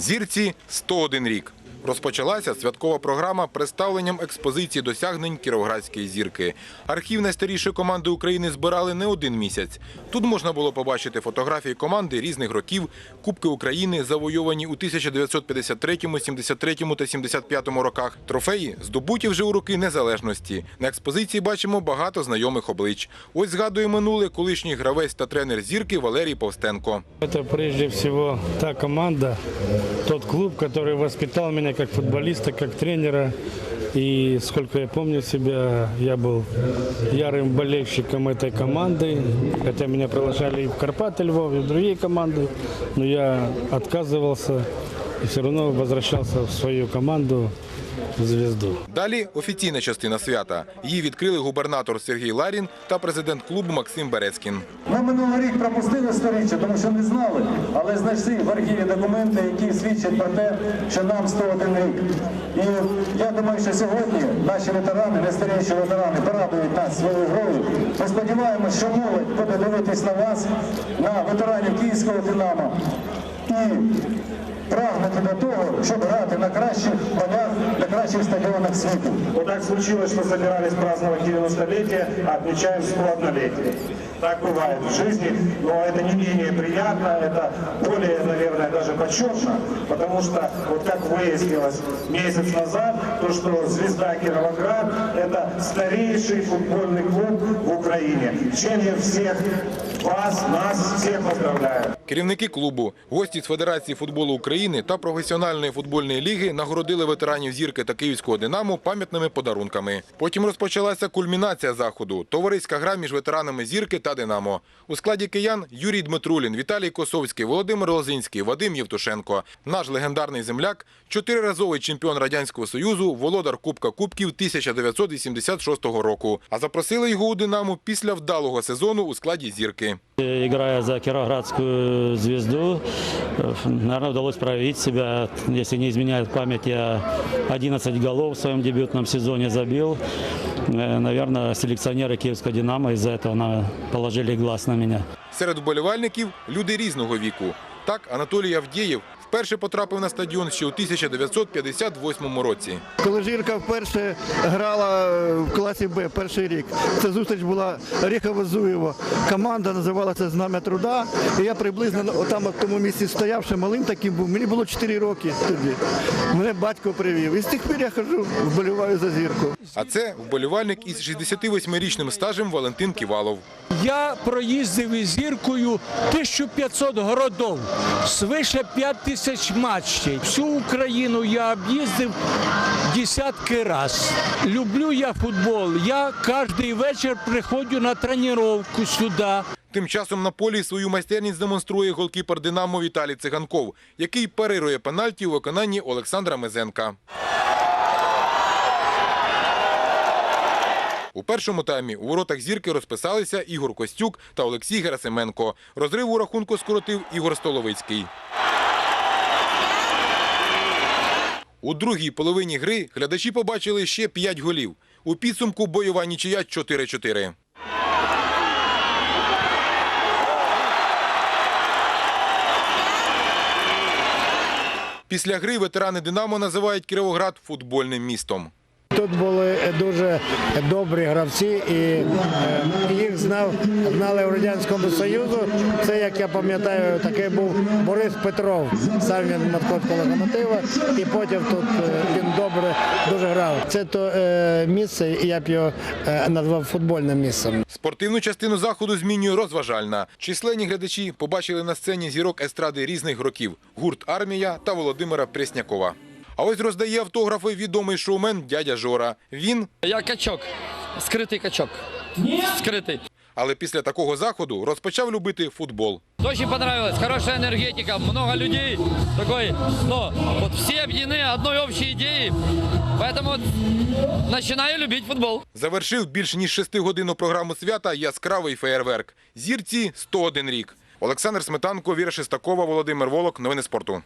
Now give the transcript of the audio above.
Зірці 101 рік. Розпочалася святкова програма представленням експозиції досягнень кіровоградської зірки. Архів найстарішої команди України збирали не один місяць. Тут можна було побачити фотографії команди різних років, Кубки України, завойовані у 1953, 73 та 75 роках. Трофеї здобуті вже у роки незалежності. На експозиції бачимо багато знайомих облич. Ось згадує минуле колишній гравець та тренер зірки Валерій Повстенко. Это прежде всего та команда, тот клуб, который воспитал меня как футболиста, как тренера. И сколько я помню себя, я был ярым болельщиком этой команды. Хотя меня приглашали и в Карпаты Львов, и в другие команды. Но я отказывался и все равно возвращался в свою команду, в «Звезду». Далі офіційна частина свята. Її відкрили губернатор Сергій Ларін та президент клубу Максим Берецькін. Ми минулий рік пропустили сторіччя, тому що не знали, але знайшли в архіві документи, які свідчать про те, що нам 101 рік. І я думаю, що сьогодні наші ветерани, найстаріші ветерани, порадують нас своєю грою. Ми сподіваємося, що молодь буде дивитись на вас, на ветеранів Київського Динамо і прагнути для того, щоб грати на кращих полях, на кращих стадіонах світу. Вот так случилось, что собирались праздновать 90-летие, а отмечаем 101-летие. Так бывает в жизни, но это не менее приятно, это более, наверное, даже почетно, потому что, вот как выяснилось месяц назад, то, что «Звезда Кировоград» – это старейший футбольный клуб в Украине. Чем я всех вас, нас всех поздравляю. Керівники клубу, гості з Федерації футболу України та професіональної футбольної ліги нагородили ветеранів зірки та київського динамо пам'ятними подарунками. Потім розпочалася кульмінація заходу товариська гра між ветеранами зірки та динамо. У складі киян Юрій Дмитрулін, Віталій Косовський, Володимир Лозинський, Вадим Євтушенко. Наш легендарний земляк, чотириразовий чемпіон радянського союзу, володар Кубка Кубків 1986 року. А запросили його у динамо після вдалого сезону у складі зірки. Играя за Кировоградскую звезду, наверное, удалось проявить себя. Если не изменяет память, я 11 голов в своем дебютном сезоне забил. Э, Наверное, селекционеры Киевского «Динамо» из-за этого на- положили глаз на меня. Серед вболівальників люди різного віку. Так, Анатолій Авдєєв вперше потрапив на стадіон ще у 1958 році. Коли Жірка вперше грала в класі Б перший рік, ця зустріч була Ріхово-Зуєво. Команда називалася Знам'я труда. І я приблизно отам в тому місці стояв, ще малим таким був. Мені було 4 роки тоді. Мене батько привів. І з тих пір я хожу, вболіваю за зірку. А це вболівальник із 68-річним стажем Валентин Ківалов. Я проїздив із зіркою 1500 городов, свише 5 тисяч матчів. Всю Україну я об'їздив десятки раз. Люблю я футбол. Я кожен вечір приходжу на тренування сюди. Тим часом на полі свою майстерність демонструє голкіпер «Динамо» Віталій Циганков, який парирує пенальті у виконанні Олександра Мезенка. У першому таймі у воротах зірки розписалися Ігор Костюк та Олексій Герасименко. Розрив у рахунку скоротив Ігор Столовицький. У другій половині гри глядачі побачили ще 5 голів. У підсумку бойова нічия 4-4. Після гри ветерани «Динамо» називають Кіровоград футбольним містом. Тут були дуже добрі гравці, і е, їх знав, знали в Радянському Союзу. Це, як я пам'ятаю, такий був Борис Петров, сам він маскот локомотива, і потім тут е, він добре дуже грав. Це то е, місце, я б його назвав футбольним місцем. Спортивну частину заходу змінює розважальна. Численні глядачі побачили на сцені зірок естради різних років – гурт «Армія» та Володимира Преснякова. А ось роздає автографи відомий шоумен дядя Жора. Він, Я качок, скритий качок. Скритий. але після такого заходу розпочав любити футбол. Очень понравилось, хорошая энергетика, много людей. Такой, ну, вот все объединены одной общей идеей. Поэтому вот начинаю любить футбол. Завершив більш ніж шестигодинну програму свята яскравий феєрверк. Зірці 101 рік. Олександр Сметанко, Віра Шестакова, Володимир Волок. Новини спорту.